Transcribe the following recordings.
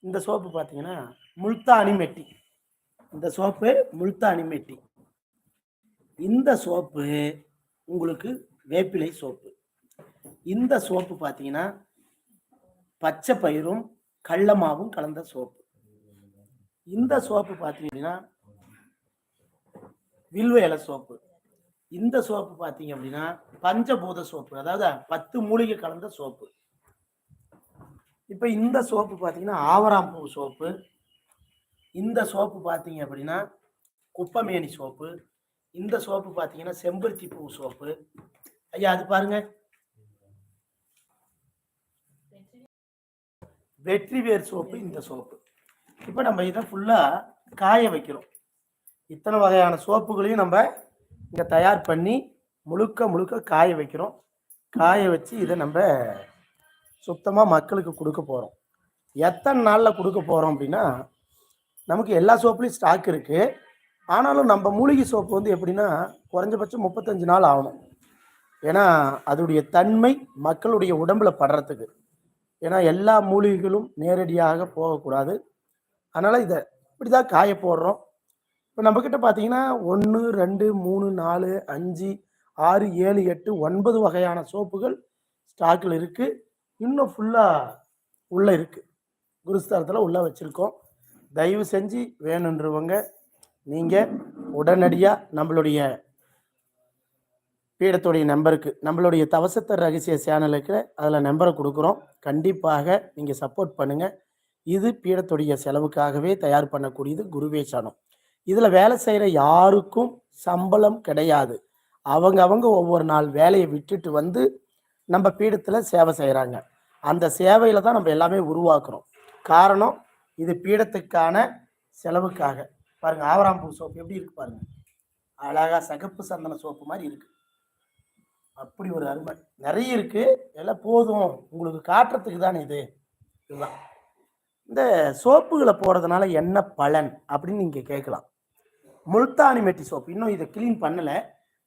இந்த சோப்பு பார்த்தீங்கன்னா முல்தானி மெட்டி இந்த சோப்பு முல்தானி மெட்டி இந்த சோப்பு உங்களுக்கு வேப்பிலை சோப்பு. இந்த சோப்பு பார்த்தீங்கன்னா பச்சை பயிரும் கள்ளமாவும் மாவும் கலந்த சோப்பு. இந்த சோப்பு பார்த்தீங்கன்னா வில்வ இலை சோப்பு. இந்த சோப்பு பார்த்தீங்க அப்படின்னா பஞ்சபூத சோப்பு. அதாவது பத்து மூலிகை கலந்த சோப்பு. இப்போ இந்த சோப்பு பார்த்தீங்கன்னா ஆவராம்பூ சோப்பு. இந்த சோப்பு பார்த்தீங்க அப்படின்னா குப்பமேனி சோப்பு. இந்த சோப்பு பார்த்தீங்கன்னா செம்பருத்தி பூ சோப்பு. ஐயா அது பாருங்க. வெற்றிவேர் சோப்பு இந்த சோப்பு. இப்போ நம்ம இதை ஃபுல்லாக காய வைக்கிறோம். இத்தனை வகையான சோப்புகளையும் நம்ம இங்கே தயார் பண்ணி முழுக்க முழுக்க காய வைக்கிறோம். காய வச்சு இதை நம்ம சுத்தமாக மக்களுக்கு கொடுக்க போகிறோம் எத்தனை நாளில் கொடுக்க போகிறோம் அப்படின்னா நமக்கு எல்லா சோப்புலையும் ஸ்டாக் இருக்குது ஆனாலும் நம்ம மூலிகை சோப்பு வந்து எப்படின்னா குறைஞ்சபட்சம் முப்பத்தஞ்சு நாள் ஆகணும். ஏன்னா அதோடைய தன்மை மக்களுடைய உடம்புல படுறதுக்கு. ஏன்னா எல்லா மூலிகைகளும் நேரடியாக போகக்கூடாது. அதனால் இதை இப்படி தான் காய போடுறோம். இப்போ நம்மக்கிட்ட பார்த்தீங்கன்னா ஒன்று ரெண்டு மூணு நாலு அஞ்சு ஆறு ஏழு எட்டு ஒன்பது வகையான சோப்புகள் ஸ்டாக்கில் இருக்குது இன்னும் ஃபுல்லாக உள்ளே இருக்குது குருஸ்தானத்தில் உள்ளே வச்சுருக்கோம். தயவு செஞ்சு வேணுன்றவங்க நீங்கள் உடனடியாக நம்மளுடைய பீடத்துடைய நம்பருக்கு நம்மளுடைய தவசத்தர் ரகசிய சேனலுக்கு அதில் நம்பரை கொடுக்குறோம். கண்டிப்பாக நீங்கள் சப்போர்ட் பண்ணுங்கள் இது பீடத்துடைய செலவுக்காகவே தயார் பண்ணக்கூடியது குருவேசானம் இதில் வேலை செய்கிற யாருக்கும் சம்பளம் கிடையாது. அவங்க அவங்க ஒவ்வொரு நாள் வேலையை விட்டுட்டு வந்து நம்ம பீடத்தில் சேவை செய்கிறாங்க அந்த சேவையில் தான் நம்ம எல்லாமே உருவாக்குறோம். காரணம் இது பீடத்துக்கான செலவுக்காக. பாருங்க ஆவராம்பூ சோப்பு எப்படி இருக்கு பாருங்க. அழகா சகப்பு சந்தன சோப்பு மாதிரி இருக்கு. அப்படி ஒரு அருமை. நிறைய இருக்கு. எல்லாம் போதும். உங்களுக்கு காட்டுறதுக்கு தானே இது. இதுதான். இந்த சோப்புகளை போடுறதுனால என்ன பலன் அப்படின்னு நீங்கள் கேட்கலாம். முல்தானி மெட்டி சோப்பு. இன்னும் இதை க்ளீன் பண்ணலை.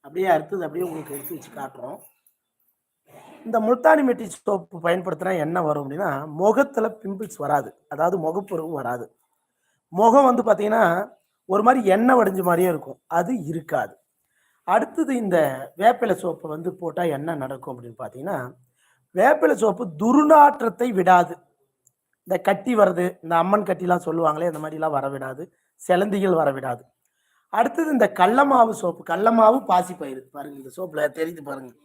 அப்படியே அறுத்தது அப்படியே உங்களுக்கு எடுத்து வச்சு காட்டுறோம். இந்த முல்தானி மெட்டி சோப்பு பயன்படுத்தினா என்ன வரும் அப்படின்னா முகத்துல பிம்பிள்ஸ் வராது. அதாவது முகப்பருவும் வராது. முகம் வந்து பார்த்தீங்கன்னா ஒரு மாதிரி எண்ணெய் வடிஞ்ச மாதிரியே இருக்கும். அது இருக்காது. அடுத்தது இந்த வேப்பிலை சோப்பு வந்து போட்டால் என்ன நடக்கும் அப்படின்னு பார்த்தீங்கன்னா வேப்பிலை சோப்பு துர்நாற்றத்தை விடாது. இந்த கட்டி வர்றது இந்த அம்மன் கட்டிலாம் சொல்லுவாங்களே இந்த மாதிரிலாம் வர விடாது. சிலந்திகள் வர விடாது. அடுத்தது இந்த கடலமாவு சோப்பு கடலமாவு பாசி பயிறு பாருங்க இந்த சோப்பில் தெரியுது பாருங்கள்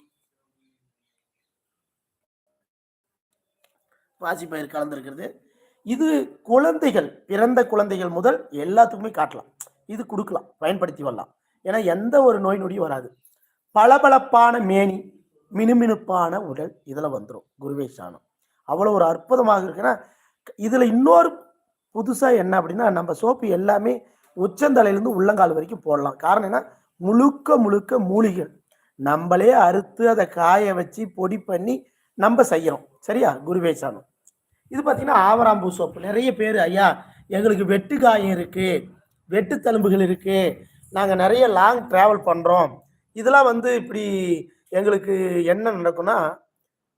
பாசி பயிர் கலந்துருக்கிறது. இது குழந்தைகள் பிறந்த குழந்தைகள் முதல் எல்லாத்துக்குமே காட்டலாம். இது கொடுக்கலாம் பயன்படுத்தி வரலாம். ஏன்னா எந்த ஒரு நோய் நொடியும் வராது. பளபளப்பான மேனி மினுமினுப்பான உடல் இதில் வந்துடும் குருவே சாணம். அவ்வளோ ஒரு அற்புதமாக இருக்குன்னா இதில் இன்னொரு புதுசாக என்ன அப்படின்னா நம்ம சோப்பு எல்லாமே உச்சந்தலையிலேருந்து உள்ளங்கால் வரைக்கும் போடலாம். காரணம் என்ன? முழுக்க முழுக்க மூலிகள் நம்மளே அறுத்து அதை காய வச்சு பொடி பண்ணி நம்ம செய்கிறோம் சரியா? குருவே சாணம். இது பார்த்தீங்கன்னா ஆவராம்பூ சோப்பு. நிறைய பேர் ஐயா எங்களுக்கு வெட்டு காயம் இருக்குது வெட்டு தழும்புகள் நாங்கள் நிறைய லாங் ட்ராவல் பண்ணுறோம் இதெல்லாம் வந்து இப்படி எங்களுக்கு என்ன நடக்கும்னா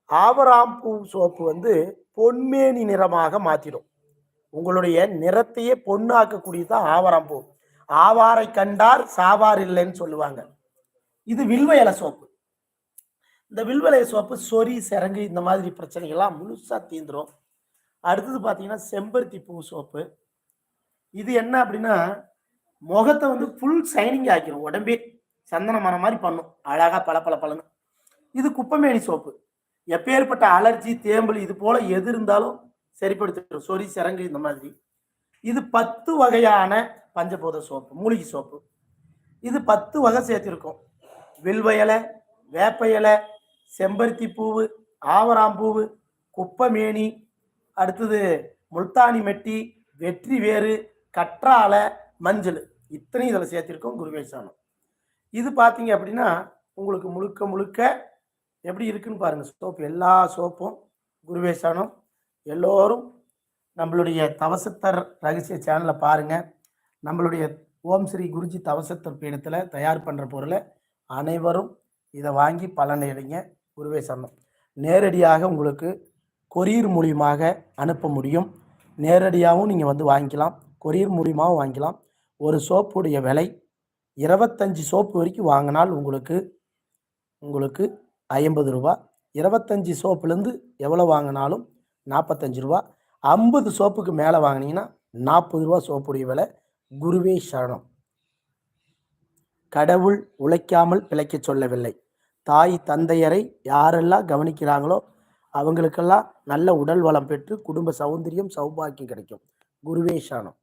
ஆவராம்பூ சோப்பு வந்து பொன்மேனி நிறமாக மாற்றிடும் உங்களுடைய நிறத்தையே பொண்ணாக்கக்கூடியது தான் ஆவராம்பூ ஆவாரை கண்டார் சாவார் இல்லைன்னு சொல்லுவாங்க. இது வில்வ இலை சோப்பு. இந்த வில்வ இலை சோப்பு சொறி சிறங்கு இந்த மாதிரி பிரச்சனைகள்லாம் முழுசாக தீந்துடும் அடுத்தது பார்த்தீங்கன்னா செம்பருத்தி பூ சோப்பு. இது என்ன அப்படின்னா முகத்தை வந்து ஃபுல் சைனிங் ஆக்கிரும். உடம்பே சந்தன மரம் மாதிரி பண்ணும். அழகாக பல பல பலன்னு இது குப்பமேனி சோப்பு. எப்பேற்பட்ட அலர்ஜி தேம்பல் இது போல எது இருந்தாலும் சரிப்படுத்திடும். சொறி சிறங்கு இந்த மாதிரி. இது பத்து வகையான பஞ்சபூத சோப்பு மூலிகை சோப்பு. இது பத்து வகை சேர்த்திருக்கோம். வில்வ இலை வேப்ப இலை செம்பருத்தி பூவு ஆவராம்பூவு குப்பமேனி அடுத்தது முல்தானி மெட்டி வெற்றி வேறு கற்றாழை மஞ்சள். இத்தனையும் இதில் சேர்த்திருக்கோம் குருவேசானம் இது பார்த்தீங்க அப்படின்னா உங்களுக்கு முழுக்க முழுக்க எப்படி இருக்குன்னு பாருங்கள் சோப்பு எல்லா சோப்பும் குருவேசானம் எல்லோரும் நம்மளுடைய தவசத்தர் ரகசிய சேனலை பாருங்கள் நம்மளுடைய ஓம் ஸ்ரீ குருஜி தவசத்தர் பீடத்தில் தயார் பண்ணுற பொருளை அனைவரும் இதை வாங்கி பலன் அடைங்க குருவேசரணம் நேரடியாக உங்களுக்கு கொரியர் மூலியமாக அனுப்ப முடியும். நேரடியாகவும் நீங்கள் வந்து வாங்கிக்கலாம். கொரியர் மூலியமாகவும் வாங்கிக்கலாம். ஒரு சோப்புடைய விலை இருபத்தஞ்சி சோப்பு வரைக்கும் வாங்கினால் உங்களுக்கு உங்களுக்கு ஐம்பது ரூபா. இருபத்தஞ்சி சோப்புலேருந்து எவ்வளோ வாங்கினாலும் நாற்பத்தஞ்சு ரூபா. ஐம்பது சோப்புக்கு மேலே வாங்கினீங்கன்னா நாற்பது ரூபா சோப்புடைய விலை. குருவே சரணம். கடவுள் உழைக்காமல் பிழைக்க சொல்லவில்லை. தாய் தந்தையரை யாரெல்லாம் கவனிக்கிறாங்களோ அவங்களுக்கெல்லாம் நல்ல உடல் வளம் பெற்று குடும்ப சௌந்தரியம் சௌபாக்கியம் கிடைக்கும். குருவேஷானம்